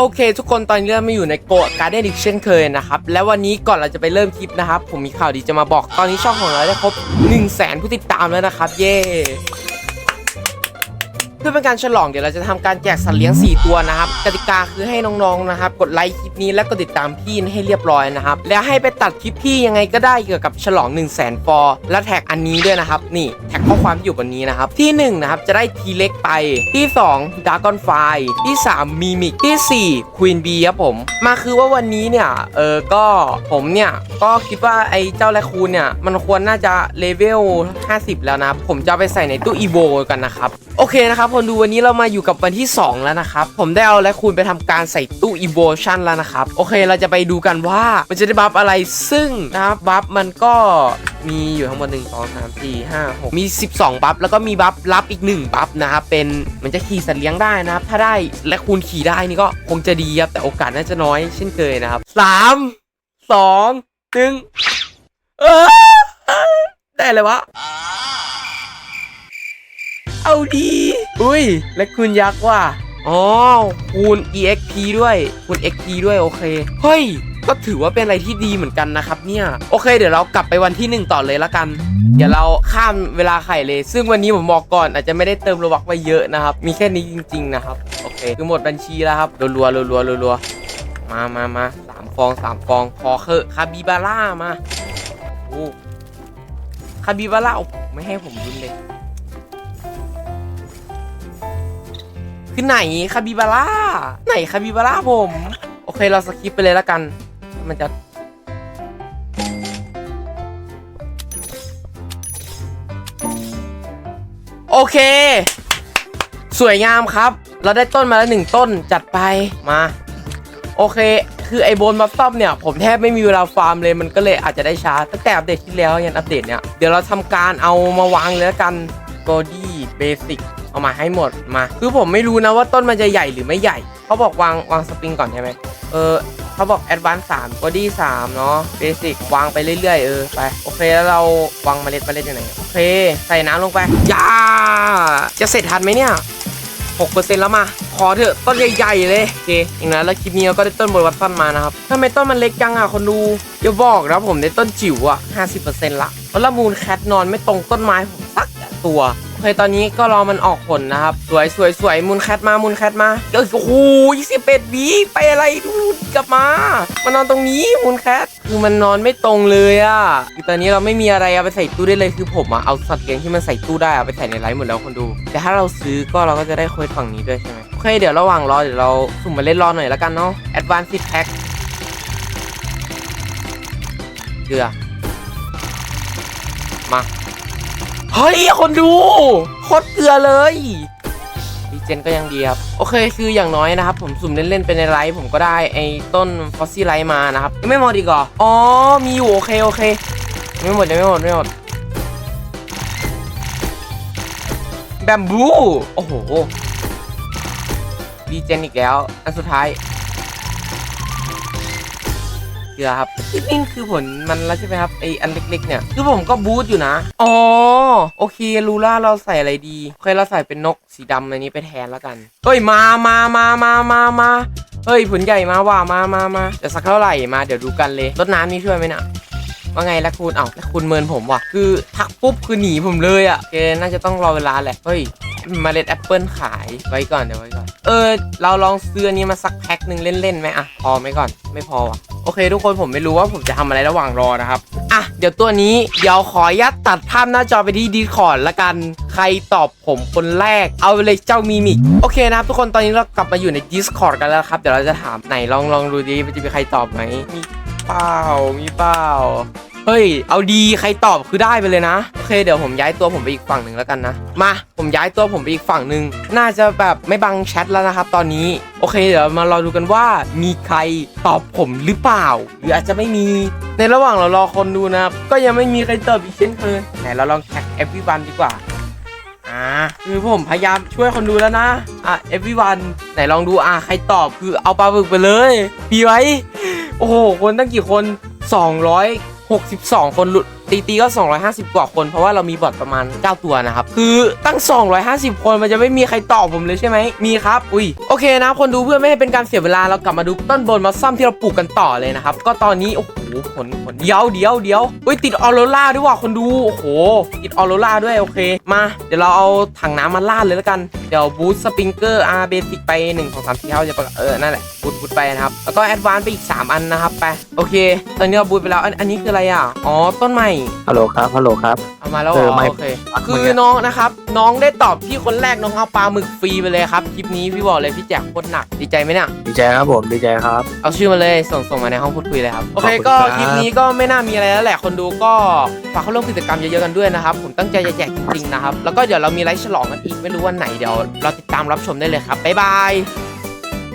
โอเค ทุกคนตอนนี้เรามาอยู่ในโกะการ์เด้นอีกเช่นเคยนะครับ และวันนี้ก่อนเราจะไปเริ่มคลิปนะครับ ผมมีข่าวดีจะมาบอกตอนนี้ช่องของเราได้ครบ 1 0 0 0 0แสนผู้ติดตามแล้วนะครับ เย้ พื่อเป็นการฉลองเดี๋ยวเราจะทำการแจกสัตว์เลี้ยง 4 ตัวนะครับกติกาคือให้น้องๆนะครับกดไลค์คลิปนี้และกดติดตามพี่ให้เรียบร้อยนะครับแล้วให้ไปตัดคลิปพี่ยังไงก็ได้เกี่ยวกับฉลอง 1 0 0 0 0แสนฟอร์และแท็กอันนี้ด้วยนะครับนี่แท็กข้อความอยู่บนนี้นะครับที่1นะครับจะได้ทีเล็กไปที่2ดากอนไฟที่3มีมิกที่4ควีนบีครับผมมาคือว่าวันนี้เนี่ยเออก็ผมเนี่ยก็คิดว่าไอ้เจ้าแรคคูนเนี่ยมันควรน่าจะเลเวล50 แล้วนะผมจะไปใส่ในตู้อีโวกันนะครับโอเคนะครับคนดูวันนี้เรามาอยู่กับวันที่ 2 แล้วนะครับ ผมได้เอาแรคคูนไปทำการใส่ตู้อีโวชั่นแล้วนะครับ โอเคเราจะไปดูกันว่ามันจะได้บัฟอะไรซึ่งนะครับบัฟมันก็มีอยู่ทั้งหมด1 2 3 4 5 6มี 12 บัฟแล้วก็มีบัฟลับอีก 1 บัฟนะครับ เป็นมันจะขี่สัตว์เลี้ยงได้นะครับ ถ้าได้และคูณขี่ได้นี่ก็คงจะดีครับ แต่โอกาสน่าจะน้อยเช่นเคยนะครับสามสองหนึ่งเออได้เลยวะ เอาดีอุ้ย และคุณยักษ์ว่ะอ๋อคูณ exp ด้วยคูณ xp ด้วยโอเค เฮ้ย ก็ถือว่าเป็นอะไรที่ดีเหมือนกันนะครับเนี่ย โอเค เดี๋ยวเรากลับไปวันที่ 1 ต่อเลยละกัน เดี๋ยวเราข้ามเวลาไข่เลย ซึ่งวันนี้ผมบอกก่อนอาจจะไม่ได้เติมระวักไปเยอะนะครับ มีแค่นี้จริง ๆ นะครับ โอเค คือหมดบัญชีแล้วครับรัวๆรัวๆรัวๆมามามาสามฟองสามฟองขอเคอะคาบิบาร่ามาโอ้คาบิบาร่าโอ้โหไม่ให้ผมรุนเลย คือไหนคาบิบาร่าไหนคาบิบาร่าผม โอเคเราสคิปไปเลยแล้วกัน มันจะ โอเค สวยงามครับ เราได้ต้นมาแล้วหนึ่งต้นจัดไปมา โอเค คือไอ้โบนบัฟซับเนี่ย ผมแทบไม่มีเวลาฟาร์มเลยมันก็เลยอาจจะได้ช้าตั้งแต่อัปเดตที่แล้วยันอัปเดตเนี่ย เดี๋ยวเราทำการเอามาวางเลยแล้วกัน g o d y Basic เอามาให้หมดมา คือผมไม่รู้นะว่าต้นมันจะใหญ่หรือไม่ใหญ่เขาบอกวางวางสปริงก่อนใช่ไหมเออเขาบอก Advance 3 g o d y 3เนาะ Basic วางไปเรื่อยๆเออไปโอเคแล้วเราวางเมล็ดเมล็ดอยู่ไหนโอเค ใส่น้ำลงไปยาจะเสร็จทันไหมเนี่ย6%แล้วมา ขอเถอะ ต้นใหญ่ๆเลย โอเคอย่างนั้นแล้วคลิปนี้เราก็ได้ต้นบนวัตตันมานะครับทำไมต้นมันเล็กจังอะ คนดูอย่าบอกนะผมได้ต้นจิ๋วอะ 50%ละเพราะละมูลแคทนอนไม่ตรงต้นไม้ผมสักตัว เคตอนนี้ก็รอมันออกผลนะครับ สวยสวยสวยมูลแคทมามูลแคทมาเอ้ยโอ้โห21วิไปอะไรดูกลับมามานนอนตรงนี้มูลแคทคือมันนอนไม่ตรงเลยอะคือตอนนี้เราไม่มีอะไรเอาไปใส่ตู้ได้เลยคือผมอะเอาสัตว์เลี้ยงที่มันใส่ตู้ได้เอาไปใส่ในไลฟ์หมดแล้วคนดู แต่ถ้าเราซื้อก็เราก็จะได้โค้ดฝั่งนี้ด้วยใช่ไหมโอเคเดี๋ยวระหว่างรอเดี๋ยวเราสุ่มมาเล่นรอหน่อยแล้วกันเนาะ Advanced Pack เกลือมา เฮ้ยคนดูโคตรเกลือเลยดีเจนก็ยังดีครับ โอเคคืออย่างน้อยนะครับ ผมสุ่มเล่นๆไปในไลฟ์ผมก็ได้ไอ้ต้นฟอสซี่ไลท์มานะครับ ยังไม่หมดอีกอ๋อ มีอยู่โอเคโอเค ไม่หมดยังไม่หมดไม่หมดแบมบู โอ้โหดีเจนอีกแล้ว อันสุดท้าย เกลือครับนี่คือผลมันแล้วใช่ไหมครับไออันเล็กๆเนี่ยคือผมก็บูทอยู่นะอ๋อโอเคลูล่าเราใส่อะไรดีเคเราใส่เป็นนกสีดำในนี้ไปแทนแล้วกันเฮ้ยมามามามามามาเฮ้ยผลใหญ่มาว่ะมามามาจะสักเท่าไหร่มาเดี๋ยวดูกันเลยรดน้ำนี่ช่วยไหมนะว่าไงละคุณเอ้าละคุณเมินผมว่ะ คือทักปุ๊บคือหนีผมเลยอะ่ะโอเคน่าจะต้องรอเวลาแหละ เฮ้ยมเมล็ดแอปเปิลขายไว้ก่อนเดี๋ยวไว้ก่อน เออ เราลองซื้อนนี้มาสักแพ็คหนึ่งเล่นๆไหมอะพอไหมก่อน ไม่พอว่ะ โอเค ทุกคนผมไม่รู้ว่าผมจะทำอะไรระหว่างรอนะครับ อะ เดี๋ยวตัวนี้เดี๋ยวขอยัดตัดภาพหน้าจอไปที่ดีคอร์ดละกัน ใครตอบผมคนแรก เอาเลยเจ้ามีมิกโอเคนะครับ ทุกคนตอนนี้เรากลับมาอยู่ใน Discord กันแล้วครับ เดี๋ยวเราจะถามไหนลองลองดูดิมันจะมีใครตอบไหมมีเปล่ามีเปล่า เฮ้ย เอาดีใครตอบคือได้ไปเลยนะ โอเค เดี๋ยวผมย้ายตัวผมไปอีกฝั่งหนึ่งแล้วกันนะ มา ผมย้ายตัวผมไปอีกฝั่งหนึ่ง น่าจะแบบไม่บังแชทแล้วนะครับ ตอนนี้ โอเค เดี๋ยวมารอดูกันว่ามีใครตอบผมหรือเปล่า หรืออาจจะไม่มี ในระหว่างเรารอคนดูนะครับ ก็ยังไม่มีใครตอบอีกเช่นเคย ไหนเราลองแท็ก everyone ดีกว่าอ่าคือผมพยายามช่วยคนดูแล้วนะ อะ everyone ไหนลองดู อะ ใครตอบคือเอาปลาบึกไปเลยมีไว้ โอ้โห คนตั้งกี่คน 62 คนหลุดตีตีก็ 250 กว่าคน เพราะว่าเรามีบอทประมาณ 9 ตัวนะครับ คือตั้ง 250 คนมันจะไม่มีใครตอบผมเลยใช่ไหม มีครับ อุ้ย โอเคนะ คนดูเพื่อไม่ให้เป็นการเสียเวลา เรากลับมาดูต้นบนมาซ่อมที่เราปลูกกันต่อเลยนะครับ ก็ตอนนี้โอ้โห ขนขนเดี๋ยวเดี๋ยวเดี๋ยวเฮ้ยติดออโรร่าด้วยว่ะคนดูโอ้โหติดออโรร่าด้วยโอเคมาเดี๋ยวเราเอาถังน้ำมาลาดเลยแล้วกันเดี๋ยวบูทสปริงเกอร์อาร์เบสิกไป1 2 3 4 5จะประกาศเออนั่นแหละบูทบูทไปนะครับ แล้วก็แอดวานซ์ไปอีก 3 อันนะครับไปโอเค ตอนนี้เราบูทไปแล้วอันอันนี้คืออะไรอะอ๋อต้นใหม่ฮัลโหลครับฮัลโหลครับเอามาแล้วเหรเอออไม่โอเคพักคืมึงออะน้องนะครับ น้องได้ตอบพี่คนแรกน้องเอาปลาหมึกฟรีไปเลยครับคลิปนี้พี่บอกเลยพี่แจกโคตรหนักดีใจไหมเนี่ย ดีใจครับผมดีใจครับ เอาชื่อมาเลยส่งส่งมาในห้องพูดคุยเลยครับโอเคขอบคุณก็ครับ คลิปนี้ก็ไม่น่ามีอะไรแล้วแหละคนดูก็ฝากเข้าร่วมกิจกรรมเยอะๆกันด้วยนะครับ ผมตั้งใจจะแจกจริงๆนะครับ แล้วก็เดี๋ยวเรามีไลฟ์ฉลองกันอีกไม่รู้วันไหนเดี๋ยวเราติดตามรับชมได้เลยครับบ๊ายบาย